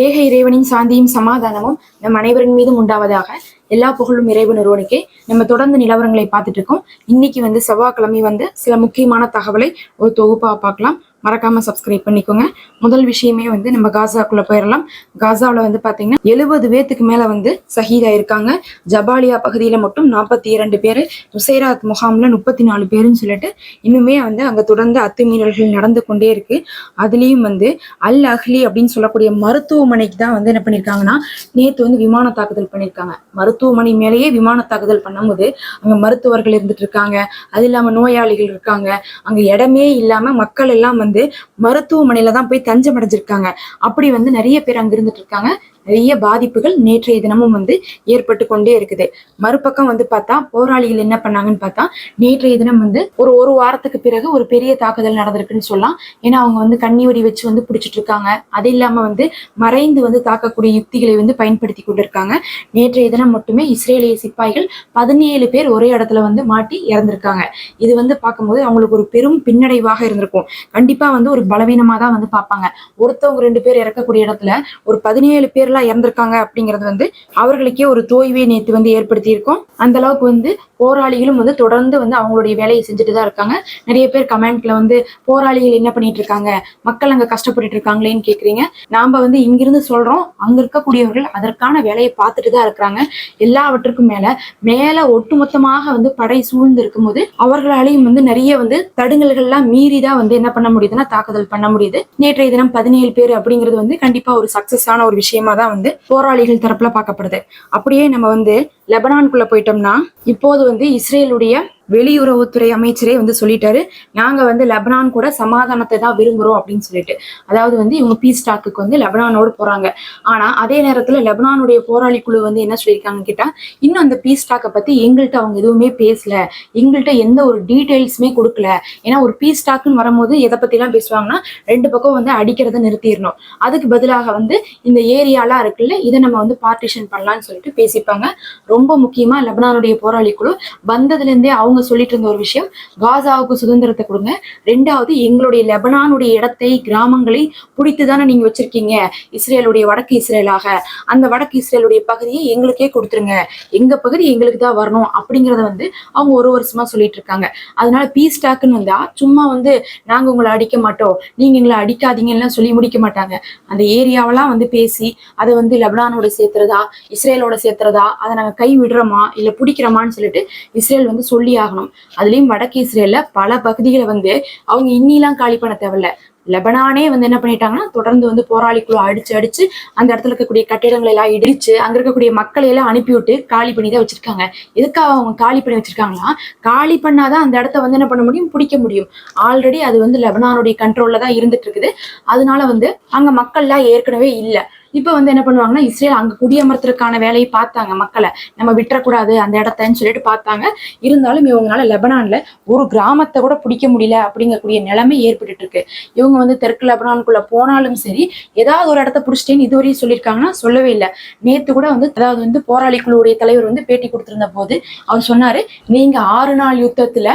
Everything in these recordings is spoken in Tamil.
ஏக இறைவனின் சாந்தியும் சமாதானமும் நம் அனைவரின் மீதும் உண்டாவதாக எல்லா புகழும் இறைவன் ஒருவனுக்கே. நம்ம தொடர்ந்து நிலவரங்களை பார்த்துட்டு இருக்கோம். இன்னைக்கு வந்து செவ்வாய்க்கிழமை வந்து சில முக்கியமான தகவலை ஒரு தொகுப்பா பார்க்கலாம். மறக்காம சப்ஸ்கிரைப் பண்ணிக்கோங்க. முதல் விஷயமே வந்து நம்ம காசாக்குள்ள போயிடலாம் காசாவில் வந்து பாத்தீங்கன்னா எழுபது பேத்துக்கு மேல வந்து சஹீதா இருக்காங்க. ஜபாலியா பகுதியில மட்டும் நாற்பத்தி இரண்டு பேர் உசைராத் முகாம்ல முப்பத்தி நாலு பேருன்னு சொல்லிட்டு இன்னுமே வந்து அங்க தொடர்ந்து அத்துமீறல்கள் நடந்து கொண்டே இருக்கு. அதுலயும் வந்து அல் அஹ்லி அப்படின்னு சொல்லக்கூடிய மருத்துவமனைக்கு தான் வந்து என்ன பண்ணியிருக்காங்கன்னா நேத்து வந்து விமான தாக்குதல் பண்ணியிருக்காங்க மருத்துவமனை மேலேயே விமான தாக்குதல் பண்ணும்போது அங்க மருத்துவர்கள் இருந்துட்டு இருக்காங்க. அது இல்லாம நோயாளிகள் இருக்காங்க. அங்க இடமே இல்லாம மக்கள் எல்லாம் வந்து மருத்துவமனையில தான் போய் தஞ்சம் அடைஞ்சிருக்காங்க அப்படி வந்து நிறைய பேர் அங்க இருந்துட்டு இருக்காங்க. நிறைய பாதிப்புகள் நேற்றைய தினமும் வந்து ஏற்பட்டு கொண்டே இருக்குது. மறுபக்கம் வந்து பார்த்தா போராளிகள் என்ன பண்ணாங்கன்னு பார்த்தா நேற்றைய தினம் வந்து ஒரு ஒரு வாரத்துக்கு பிறகு ஒரு பெரிய தாக்குதல் நடந்திருக்குன்னு சொல்லலாம். ஏன்னா அவங்க வந்து கண்ணி வெடி வச்சு வந்து பிடிச்சிட்டு இருக்காங்க. அது இல்லாம வந்து மறைந்து வந்து தாக்கக்கூடிய யுக்திகளை வந்து பயன்படுத்தி கொண்டிருக்காங்க. நேற்றைய தினம் மட்டுமே இஸ்ரேலிய சிப்பாய்கள் பதினேழு பேர் ஒரே இடத்துல வந்து மாட்டி இறந்திருக்காங்க. இது வந்து பார்க்கும்போது அவங்களுக்கு ஒரு பெரும் பின்னடைவாக இருந்திருக்கும். கண்டிப்பா வந்து ஒரு பலவீனமா தான் வந்து பார்ப்பாங்க. ஒருத்தவங்க ரெண்டு பேர் இறக்கக்கூடிய இடத்துல ஒரு பதினேழு பேர் பேர்லாம் இறந்திருக்காங்க அப்படிங்கிறது வந்து அவர்களுக்கே ஒரு தோய்வை நேற்று வந்து ஏற்படுத்தி இருக்கும் அந்த அளவுக்கு வந்து போராளிகளும் வந்து தொடர்ந்து வந்து அவங்களுடைய வேலையை செஞ்சுட்டு தான் இருக்காங்க. நிறைய பேர் கமெண்ட்ல வந்து போராளிகள் என்ன பண்ணிட்டு இருக்காங்க? மக்கள் அங்க கஷ்டப்பட்டு இருக்காங்களேன்னு கேக்குறீங்க. நாம வந்து இங்கிருந்து சொல்றோம். அங்க இருக்கக்கூடியவர்கள் அதற்கான வேலையை பார்த்துட்டு தான் இருக்கிறாங்க. எல்லாவற்றுக்கும் மேல மேல ஒட்டுமொத்தமாக வந்து படை சூழ்ந்து இருக்கும்போது அவர்களாலையும் வந்து நிறைய வந்து தடுங்கல்கள்லாம் மீறி தான் வந்து என்ன பண்ண முடியுதுன்னா தாக்குதல் பண்ண முடியுது. நேற்றைய தினம் பதினேழு பேர் அப்படிங்கிறது வந்து கண்டிப்பா ஒரு சக்சஸான ஒரு விஷயமா தான் வந்து போராளிகள் தரப்புல பார்க்கப்படுது. அப்படியே நம்ம வந்து லெபனான்குள்ள போயிட்டோம்னா இப்போது வந்து இஸ்ரேலுடைய வெளியுறவுத்துறை அமைச்சரே வந்து சொல்லிட்டாரு. நாங்க வந்து லெபனான் கூட சமாதானத்தை தான் விரும்புறோம் அப்படின்னு சொல்லிட்டு. அதாவது வந்து இவங்க பீஸ் டாக்குக்கு வந்து லெபனானோடு போறாங்க. ஆனா அதே நேரத்துல லெபனானுடைய போராளி குழு வந்து என்ன சொல்லியிருக்காங்க கேட்டா இன்னும் அந்த பீஸ் டாக்கை பத்தி எங்கள்கிட்ட அவங்க எதுவுமே பேசல. எங்கள்கிட்ட எந்த ஒரு டீட்டெயில்ஸுமே கொடுக்கல. ஏன்னா ஒரு பீஸ் டாக்குன்னு வரும்போது எதை பத்தி எல்லாம் பேசுவாங்கன்னா ரெண்டு பக்கம் வந்து அடிக்கிறத நிறுத்திடணும். அதுக்கு பதிலாக வந்து இந்த ஏரியாலாம் இருக்குல்ல இதை நம்ம வந்து பார்ட்டிஷன் பண்ணலாம்னு சொல்லிட்டு பேசிப்பாங்க. ரொம்ப முக்கியமா லெபனானுடைய போராளி குழு வந்ததுல இருந்தே அவங்க சொல்லிட்டு இருந்த ஒரு விஷயம் காசாவுக்கு சுதந்திரத்தை கொடுங்க. ரெண்டாவது எங்களுடைய லெபனானுடைய இடத்தை கிராமங்களை பிடித்து தானே நீங்க வச்சிருக்கீங்க. இஸ்ரேலுடைய வடக்கு இஸ்ரேலாக. அந்த வடக்கு இஸ்ரேலுடைய பகுதியை எங்களுக்கே கொடுத்துருங்க. எங்க பகுதி எங்களுக்கு தான் வரணும் அப்படிங்கறத வந்து அவங்க ஒரு வருஷமா சொல்லிட்டு இருக்காங்க. அதனால பீஸ் டாக்குன்னு வந்தா சும்மா வந்து நாங்க உங்களை அடிக்க மாட்டோம். நீங்க எங்களை அடிக்காதீங்கன்னு சொல்லி முடிக்க மாட்டாங்க. அந்த ஏரியாவெல்லாம் வந்து பேசி அதை வந்து லெபனானோட சேர்த்துறதா இஸ்ரேலோட சேர்த்துறதா அதை நாங்க கை விடுறோமா இல்ல பிடிக்கிறோமான்னு சொல்லிட்டு இஸ்ரேல் வந்து சொல்லி ஆகணும். அதுலயும் வடக்கு இஸ்ரேல்ல பல பகுதிகளை வந்து அவங்க இன்னிலாம் காலி பண்ண தேவையில்ல. லெபனானே வந்து என்ன பண்ணிட்டாங்கன்னா தொடர்ந்து வந்து போராளிக்குள்ள அடிச்சு அடிச்சு அந்த இடத்துல இருக்கக்கூடிய கட்டிடங்களை எல்லாம் இடிச்சு அங்க இருக்கக்கூடிய மக்களை எல்லாம் அனுப்பிவிட்டு காலி பண்ணி தான் வச்சிருக்காங்க. எதுக்காக அவங்க காலி பண்ணி வச்சிருக்காங்கன்னா காலி பண்ணாதான் அந்த இடத்த வந்து என்ன பண்ண முடியும்? பிடிக்க முடியும். ஆல்ரெடி அது வந்து லெபனானுடைய கண்ட்ரோல்ல தான் இருந்துட்டு இருக்குது. அதனால வந்து அங்க மக்கள்லாம் ஏற்கனவே இல்லை. இப்போ வந்து என்ன பண்ணுவாங்கன்னா இஸ்ரேல் அங்க குடியமர்த்துறதுக்கான வேலையை பார்த்தாங்க மக்களை. நம்ம விட்டுறக்கூடாது அந்த இடத்தன்னு சொல்லிட்டு பார்த்தாங்க. இருந்தாலும் இவங்களால லெபனான்ல ஒரு கிராமத்தை கூட பிடிக்க முடியல அப்படிங்கக்கூடிய நிலைமை ஏற்பட்டு இருக்கு இவங்க வந்து தெற்கு லெபனானுக்குள்ள போனாலும் சரி ஏதாவது ஒரு இடத்த பிடிச்சிட்டேன்னு இதுவரையும் சொல்லியிருக்காங்கன்னா சொல்லவே இல்லை. நேத்து கூட வந்து அதாவது வந்து போராளி குழுவுடைய தலைவர் வந்து பேட்டி கொடுத்திருந்த போது அவர் சொன்னாரு நீங்க ஆறு நாள் யுத்தத்துல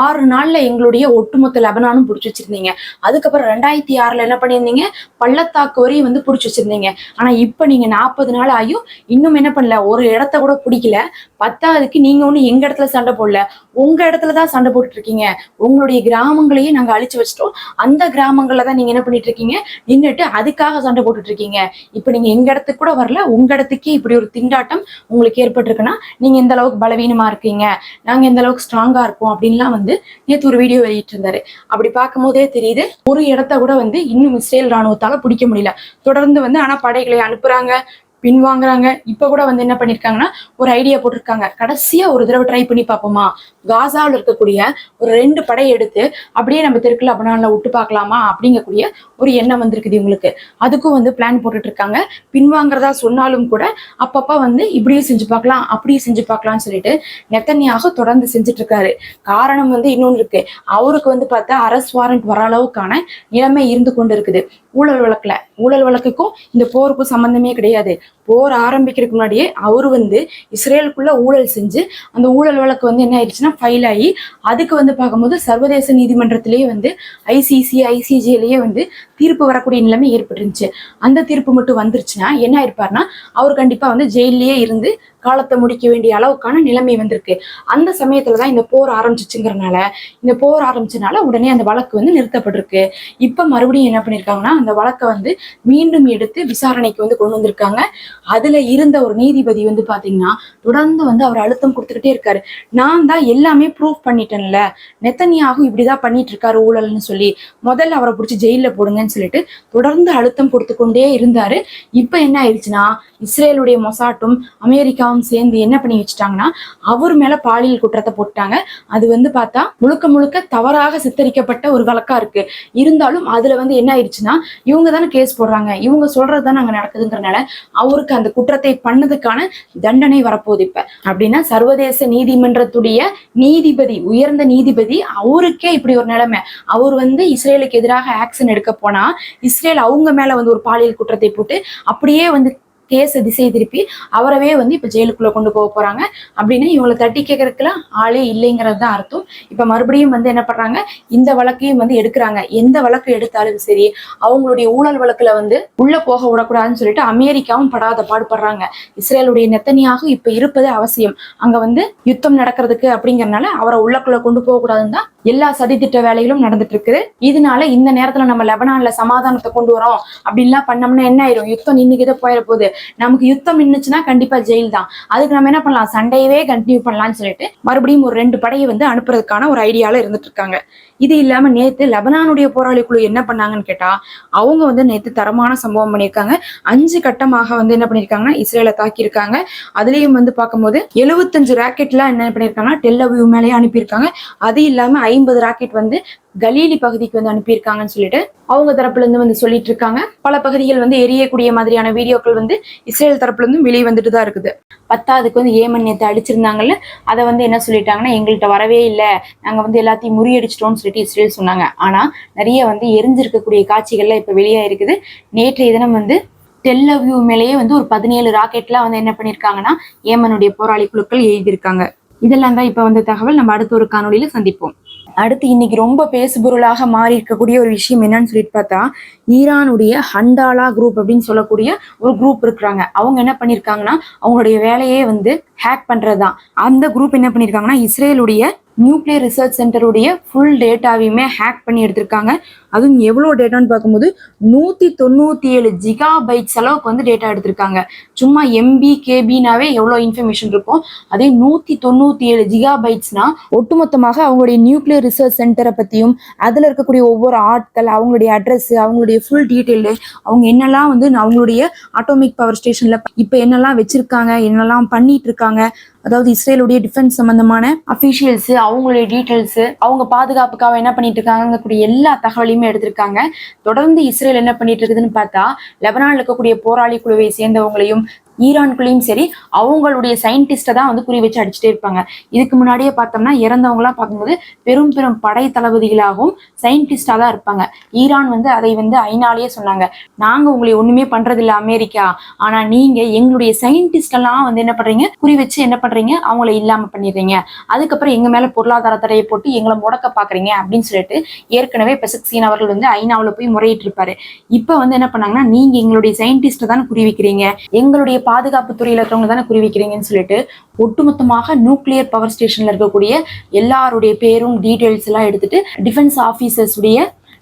ஆறு நாள்ல எங்களுடைய ஒட்டுமொத்த லெபனானும் பிடிச்சி வச்சிருந்தீங்க. அதுக்கப்புறம் ரெண்டாயிரத்தி ஆறுல என்ன பண்ணியிருந்தீங்க? பள்ளத்தாக்கு வரையும் வந்து பிடிச்சி வச்சிருந்தீங்க. ஆனா இப்ப நீங்க நாற்பது நாள் ஆகியும் இன்னும் என்ன பண்ணல? ஒரு இடத்த கூட பிடிக்கல. பத்தாவதுக்கு நீங்க ஒண்ணு எங்க இடத்துல சண்டை போடல? உங்க இடத்துல தான் சண்டை போட்டுட்டு இருக்கீங்க உங்களுடைய கிராமங்களையும் நாங்க அழிச்சு வச்சிட்டோம். அந்த கிராமங்கள்ல தான் நீங்க என்ன பண்ணிட்டு இருக்கீங்க நின்றுட்டு அதுக்காக சண்டை போட்டுட்டு இருக்கீங்க இப்ப நீங்க எங்க இடத்துக்கு கூட வரல. உங்க இடத்துக்கே இப்படி ஒரு திண்டாட்டம் உங்களுக்கு ஏற்பட்டிருக்குன்னா நீங்க எந்த அளவுக்கு பலவீனமா இருக்கீங்க? நாங்க எந்த அளவுக்கு ஸ்ட்ராங்கா இருப்போம் அப்படின்லாம் வந்து நேத்து ஒரு வீடியோ வெளியிட்டு இருந்தாரு அப்படி பார்க்கும் போதே தெரியுது ஒரு இடத்த கூட வந்து இன்னும் இஸ்ரேல் ராணுவத்தால பிடிக்க முடியல. தொடர்ந்து வந்து ஆனா படைகளை அனுப்புறாங்க பின்வாங்குறாங்க. இப்ப கூட வந்து என்ன பண்ணிருக்காங்கன்னா ஒரு ஐடியா போட்டிருக்காங்க. கடைசியா ஒரு தடவை ட்ரை பண்ணி பார்ப்போமா? காசாவில் இருக்கக்கூடிய ஒரு ரெண்டு படை எடுத்து அப்படியே நம்ம தெருக்கில் லெபனான்ல விட்டு பார்க்கலாமா? அப்படிங்கக்கூடிய ஒரு எண்ணம் வந்திருக்குது இவங்களுக்கு. அதுக்கும் வந்து பிளான் போட்டுட்டு இருக்காங்க பின்வாங்கிறதா சொன்னாலும் கூட அப்பப்ப வந்து இப்படியும் செஞ்சு பார்க்கலாம் அப்படியும் செஞ்சு பார்க்கலாம்னு சொல்லிட்டு நெத்தனியாக தொடர்ந்து செஞ்சுட்டு இருக்காரு காரணம் வந்து இன்னொன்று இருக்கு. அவருக்கு வந்து பார்த்தா அரசு வாரண்ட் வர அளவுக்கான நிலைமை இருந்து கொண்டு இருக்குது ஊழல் வழக்குல. ஊழல் வழக்குக்கும் இந்த போருக்கும் சம்பந்தமே கிடையாது. போர் ஆரம்பிக்கிறதுக்கு முன்னாடியே அவர் வந்து இஸ்ரேலுக்குள்ள ஊழல் செஞ்சு அந்த ஊழல் வழக்கு வந்து என்ன ஆயிடுச்சுன்னா ஃபைல் ஆகி அதுக்கு வந்து பார்க்கும்போது சர்வதேச நீதிமன்றத்திலேயே வந்து ஐசிசி ஐசிஜிலேயே வந்து தீர்ப்பு வரக்கூடிய நிலைமை ஏற்பட்டுருந்துச்சு. அந்த தீர்ப்பு மட்டும் வந்துருச்சுன்னா என்ன ஆயிருப்பாருன்னா அவர் கண்டிப்பாக வந்து ஜெயிலேயே இருந்து காலத்தை முடிக்க வேண்டிய அளவுக்கான நிலைமை வந்திருக்கு. அந்த சமயத்துல தான் இந்த போர் ஆரம்பிச்சிச்சுங்கிறனால இந்த போர் ஆரம்பிச்சனால உடனே அந்த வழக்கு வந்து நிறுத்தப்பட்டிருக்கு. இப்ப மறுபடியும் என்ன பண்ணிருக்காங்கன்னா அந்த வழக்கை வந்து மீண்டும் எடுத்து விசாரணைக்கு வந்து கொண்டு வந்திருக்காங்க. அதுல இருந்த ஒரு நீதிபதி வந்து பாத்தீங்கன்னா தொடர்ந்து வந்து அவர் அழுத்தம் கொடுத்துக்கிட்டே இருக்காரு. நான் தான் எல்லாமே ப்ரூவ் பண்ணிட்டேன்ல. நெத்தனியாகும் இப்படிதான் பண்ணிட்டு இருக்காரு ஊழல்னு சொல்லி முதல்ல அவரை பிடிச்சி ஜெயில போடுங்கன்னு சொல்லிட்டு தொடர்ந்து அழுத்தம் கொடுத்து கொண்டே இருந்தாரு. இப்ப என்ன ஆயிடுச்சுன்னா இஸ்ரேலுடைய மொசாட்டும் அமெரிக்கா அமெரிக்காவும் சேர்ந்து என்ன பண்ணி வச்சுட்டாங்கன்னா அவர் மேல பாலியல் குற்றத்தை போட்டாங்க அது வந்து பார்த்தா முழுக்க முழுக்க தவறாக சித்தரிக்கப்பட்ட ஒரு வழக்கா இருக்கு. இருந்தாலும் அதுல வந்து என்ன ஆயிடுச்சுன்னா இவங்க தானே கேஸ் போடுறாங்க. இவங்க சொல்றது தானே அங்க நடக்குதுங்கிறனால அவருக்கு அந்த குற்றத்தை பண்ணதுக்கான தண்டனை வரப்போகுது இப்ப. அப்படின்னா சர்வதேச நீதிமன்றத்துடைய நீதிபதி உயர்ந்த நீதிபதி அவருக்கே இப்படி ஒரு நிலைமை. அவர் வந்து இஸ்ரேலுக்கு எதிராக ஆக்ஷன் எடுக்க போனா இஸ்ரேல் அவங்க மேல வந்து ஒரு பாலியல் குற்றத்தை போட்டு அப்படியே வந்து கேஸை திசை திருப்பி அவரவே வந்து இப்போ ஜெயிலுக்குள்ளே கொண்டு போக போறாங்க. அப்படின்னு இவங்களை தட்டி கேட்கறதுக்குலாம் ஆளே இல்லைங்கிறது தான் அர்த்தம். இப்போ மறுபடியும் வந்து என்ன பண்ணுறாங்க இந்த வழக்கையும் வந்து எடுக்கிறாங்க. எந்த வழக்கு எடுத்தாலும் சரி அவங்களுடைய ஊழல் வழக்கில் வந்து உள்ளே போக விடக்கூடாதுன்னு சொல்லிட்டு அமெரிக்காவும் படாத பாடுபடுறாங்க. இஸ்ரேலுடைய நெத்தனியாக இப்போ இருப்பது அவசியம். அங்க வந்து யுத்தம் நடக்கிறதுக்கு அப்படிங்கிறனால அவரை உள்ளக்குள்ள கொண்டு போகக்கூடாதுன்னு தான் எல்லா சதித்திட்ட வேலைகளும் நடந்துட்டு இருக்குது. இதனால இந்த நேரத்துல நம்ம லெபனான்ல சமாதானத்தை கொண்டு வரோம் அப்படின்லாம் பண்ணோம்னா என்ன ஆயிரும்? யுத்தம் நின்னுக்கிட்டே போயிட போகுது. நமக்கு யுத்தம் நின்றுச்சுன்னா கண்டிப்பா ஜெயில் தான் அதுக்கு நம்ம என்ன பண்ணலாம்? சண்டையவே கண்டினியூ பண்ணலாம்னு சொல்லிட்டு மறுபடியும் ஒரு ரெண்டு படையை வந்து அனுப்புறதுக்கான ஒரு ஐடியால இருந்துட்டு இருக்காங்க இது இல்லாம நேத்து லெபனானுடைய போராளி குழு என்ன பண்ணாங்கன்னு கேட்டா அவங்க வந்து நேத்து தரமான சம்பவம் பண்ணியிருக்காங்க. அஞ்சு கட்டமாக வந்து என்ன பண்ணியிருக்காங்கன்னா இஸ்ரேலை தாக்கியிருக்காங்க. அதுலயும் வந்து பார்க்கும்போது எழுபத்தஞ்சு ராக்கெட்லாம் என்ன பண்ணியிருக்காங்கன்னா டெல்லவியூ மேலேயே அனுப்பியிருக்காங்க. அது இல்லாம ஐம்பது ராக்கெட் வந்து கலீலி பகுதிக்கு வந்து அனுப்பியிருக்காங்கன்னு சொல்லிட்டு அவங்க தரப்புல இருந்து வந்து சொல்லிட்டு இருக்காங்க பல பகுதிகள் வந்து எரியக்கூடிய மாதிரியான வீடியோக்கள் வந்து இஸ்ரேல் தரப்புல இருந்து வெளியே வந்துட்டு தான் இருக்குது. பத்தாவதுக்கு வந்து ஏமன் நேத்து அடிச்சிருந்தாங்கல்ல அதை வந்து என்ன சொல்லிட்டாங்கன்னா எங்கள்கிட்ட வரவே இல்லை. நாங்க வந்து எல்லாத்தையும் முறியடிச்சிட்டோம்னு சொல்லிட்டு இஸ்ரேல் சொன்னாங்க. ஆனா நிறைய வந்து எரிஞ்சிருக்கக்கூடிய காட்சிகள்லாம் இப்போ வெளியா இருக்குது. நேற்றைய தினம் வந்து டெல்லவியூ மேலேயே வந்து ஒரு பதினேழு ராக்கெட்லாம் வந்து என்ன பண்ணியிருக்காங்கன்னா ஏமனுடைய போராளி குழுக்கள் எழுதியிருக்காங்க. இதெல்லாம் தான் இப்போ வந்த தகவல். நம்ம அடுத்த ஒரு காணொலியில் சந்திப்போம். அடுத்து இன்னைக்கு ரொம்ப பேசுபொருளாக மாறி இருக்கக்கூடிய ஒரு விஷயம் என்னன்னு சொல்லிட்டு பார்த்தா ஈரானுடைய ஹண்டாலா குரூப் அப்படின்னு சொல்லக்கூடிய ஒரு குரூப் இருக்கிறாங்க. அவங்க என்ன பண்ணிருக்காங்கன்னா அவங்களுடைய வேலையே வந்து ஹேக் பண்றதுதான். அந்த குரூப் என்ன பண்ணிருக்காங்கன்னா இஸ்ரேலுடைய நியூக்ளியர் ரிசர்ச் சென்டருடைய ஃபுல் டேட்டாவையுமே ஹேக் பண்ணி எடுத்திருக்காங்க. அதுவும் எவ்வளோ டேட்டான்னு பார்க்கும்போது நூற்றி தொண்ணூற்றி ஏழு ஜிகா பைட்ஸ் அளவுக்கு வந்து டேட்டா எடுத்திருக்காங்க. சும்மா எம்பி கேபினாவே எவ்வளோ இன்ஃபர்மேஷன் இருக்கும் அதே நூற்றி தொண்ணூற்றி ஏழு ஜிகா பைட்ஸ்னா ஒட்டுமொத்தமாக அவங்களுடைய நியூக்ளியர் ரிசர்ச் சென்டரை பற்றியும் அதில் இருக்கக்கூடிய ஒவ்வொரு ஆட்கள் அவங்களுடைய அட்ரஸ் அவங்களுடைய ஃபுல் டீட்டெயிலு அவங்க என்னெல்லாம் வந்து அவங்களுடைய ஆட்டோமிக் பவர் ஸ்டேஷனில் இப்போ என்னெல்லாம் வச்சுருக்காங்க என்னெல்லாம் பண்ணிட்டு இருக்காங்க அதாவது இஸ்ரேலுடைய டிஃபென்ஸ் சம்பந்தமான அஃபிஷியல்ஸ் அவங்களுடைய டீட்டெயில்ஸ் அவங்க பாதுகாப்புக்காக என்ன பண்ணிட்டு இருக்காங்க கூடிய எல்லா தகவலையுமே எடுத்திருக்காங்க. தொடர்ந்து இஸ்ரேல் என்ன பண்ணிட்டு இருக்குதுன்னு பார்த்தா லெபனான்ல இருக்கக்கூடிய போராளி குழுவை சேர்ந்தவங்களையும் ஈரான்குள்ளேயும் சரி அவங்களுடைய சயின்டிஸ்ட்டை தான் வந்து குறி வச்சு அடிச்சுட்டே இருப்பாங்க. இதுக்கு முன்னாடியே பார்த்தோம்னா இறந்தவங்களாம் பார்க்கும்போது பெரும் பெரும் படை தளபதிகளாகவும் சயின்டிஸ்டாக தான் இருப்பாங்க. ஈரான் வந்து அதை வந்து ஐநாலேயே சொன்னாங்க. நாங்கள் உங்களை ஒன்றுமே பண்றதில்ல அமெரிக்கா. ஆனால் நீங்கள் எங்களுடைய சயின்டிஸ்டெல்லாம் வந்து என்ன பண்ணுறீங்க குறி வச்சு என்ன பண்ணுறீங்க அவங்கள இல்லாமல் பண்ணிடுறீங்க. அதுக்கப்புறம் எங்கள் மேலே பொருளாதார தடையை போட்டு எங்களை முடக்க பார்க்குறீங்க அப்படின்னு சொல்லிட்டு ஏற்கனவே பெசக்சீன் அவர்கள் வந்து ஐநாவில் போய் முறையிட்டு இருப்பாரு இப்போ வந்து என்ன பண்ணாங்கன்னா நீங்கள் எங்களுடைய சயின்டிஸ்ட்டை தான் குறி வைக்கிறீங்க. எங்களுடைய பாதுகாப்பு துறையில் இருக்கிறவங்க தானே குறி வைக்கிறீங்கன்னு சொல்லிட்டு ஒட்டுமொத்தமாக நியூக்ளியர் பவர் ஸ்டேஷன்ல இருக்கக்கூடிய எல்லாருடைய பேரும் டீட்டெயில்ஸ் எல்லாம் எடுத்துட்டு டிஃபென்ஸ் ஆஃபீஸர்ஸ் உடைய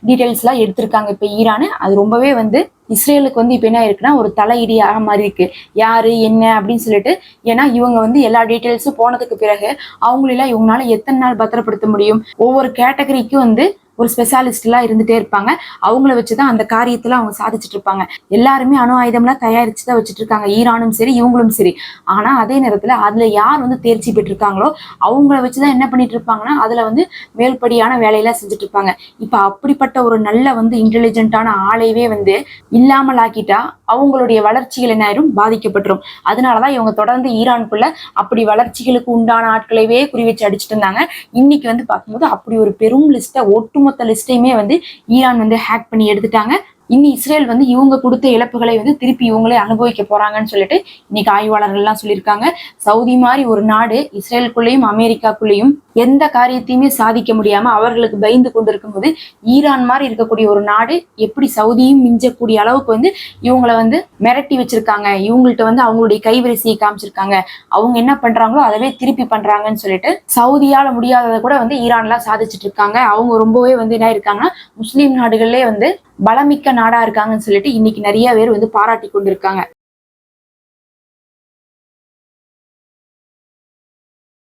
டீட்டெயில்ஸ் எல்லாம் எடுத்திருக்காங்க இப்போ ஈரானு. அது ரொம்பவே வந்து இஸ்ரேலுக்கு வந்து இப்போ என்ன இருக்குன்னா ஒரு தலையிடியாக மாதிரி இருக்கு. யாரு என்ன அப்படின்னு சொல்லிட்டு ஏன்னா இவங்க வந்து எல்லா டீட்டெயில்ஸும் போனதுக்கு பிறகு அவங்களெல்லாம் இவங்களால எத்தனை நாள் பத்திரப்படுத்த முடியும்? ஒவ்வொரு கேட்டகரிக்கும் வந்து ஒரு ஸ்பெஷாலிஸ்ட்லாம் இருந்துகிட்டே இருந்துட்டே இருப்பாங்க. அவங்கள வச்சு தான் அந்த காரியத்தில் அவங்க சாதிச்சுட்டு இருப்பாங்க. எல்லாருமே அணு ஆயுதம்லாம் தயாரிச்சு தான் வச்சுட்டு இருக்காங்க. ஈரானும் சரி இவங்களும் சரி. ஆனால் அதே நேரத்தில் அதில் யார் வந்து தேர்ச்சி பெற்றிருக்காங்களோ அவங்கள வச்சு தான் என்ன பண்ணிட்டு இருப்பாங்கன்னா அதில் வந்து மேல்படியான வேலையெல்லாம் செஞ்சுட்டு இருப்பாங்க. இப்போ அப்படிப்பட்ட ஒரு நல்ல வந்து இன்டெலிஜென்ட்டான ஆளையவே வந்து இல்லாமல் ஆக்கிட்டா அவங்களுடைய வளர்ச்சிகள் என்ன ஆயிரும் பாதிக்கப்பட்டுரும். அதனாலதான் இவங்க தொடர்ந்து ஈரானுக்குள்ள அப்படி வளர்ச்சிகளுக்கு உண்டான ஆட்களவே குறி வச்சு அடிச்சுட்டு இருந்தாங்க. இன்னைக்கு வந்து பார்க்கும்போது அப்படி ஒரு பெரும் லிஸ்ட்டை ஒட்டுமொத்த லிஸ்ட்டையுமே வந்து ஈரான் வந்து ஹேக் பண்ணி எடுத்துட்டாங்க. இனி இஸ்ரேல் வந்து இவங்க கொடுத்த இழப்புகளை வந்து திருப்பி இவங்களே அனுபவிக்க போறாங்கன்னு சொல்லிட்டு இன்னைக்கு ஆய்வாளர்கள் எல்லாம் சொல்லியிருக்காங்க. சவுதி மாதிரி ஒரு நாடு இஸ்ரேலுக்குள்ளேயும் அமெரிக்காக்குள்ளேயும் எந்த காரியத்தையுமே சாதிக்க முடியாம அவர்களுக்கு பயந்து கொண்டு இருக்கும்போது ஈரான் மாதிரி இருக்கக்கூடிய ஒரு நாடு எப்படி சவுதியும் மிஞ்சக்கூடிய அளவுக்கு வந்து இவங்கள வந்து மிரட்டி வச்சிருக்காங்க. இவங்கள்ட்ட வந்து அவங்களுடைய கைவரிசையை காமிச்சிருக்காங்க. அவங்க என்ன பண்றாங்களோ அதவே திருப்பி பண்றாங்கன்னு சொல்லிட்டு சவுதியால முடியாததை கூட வந்து ஈரான்லாம் சாதிச்சிட்டு இருக்காங்க. அவங்க ரொம்பவே வந்து என்ன இருக்காங்கன்னா முஸ்லீம் நாடுகள்லேயே வந்து பலமிக்க நாடா இருக்காங்கன்னு சொல்லிட்டு இன்னைக்கு நிறைய பேர் வந்து பாராட்டி கொண்டிருக்காங்க.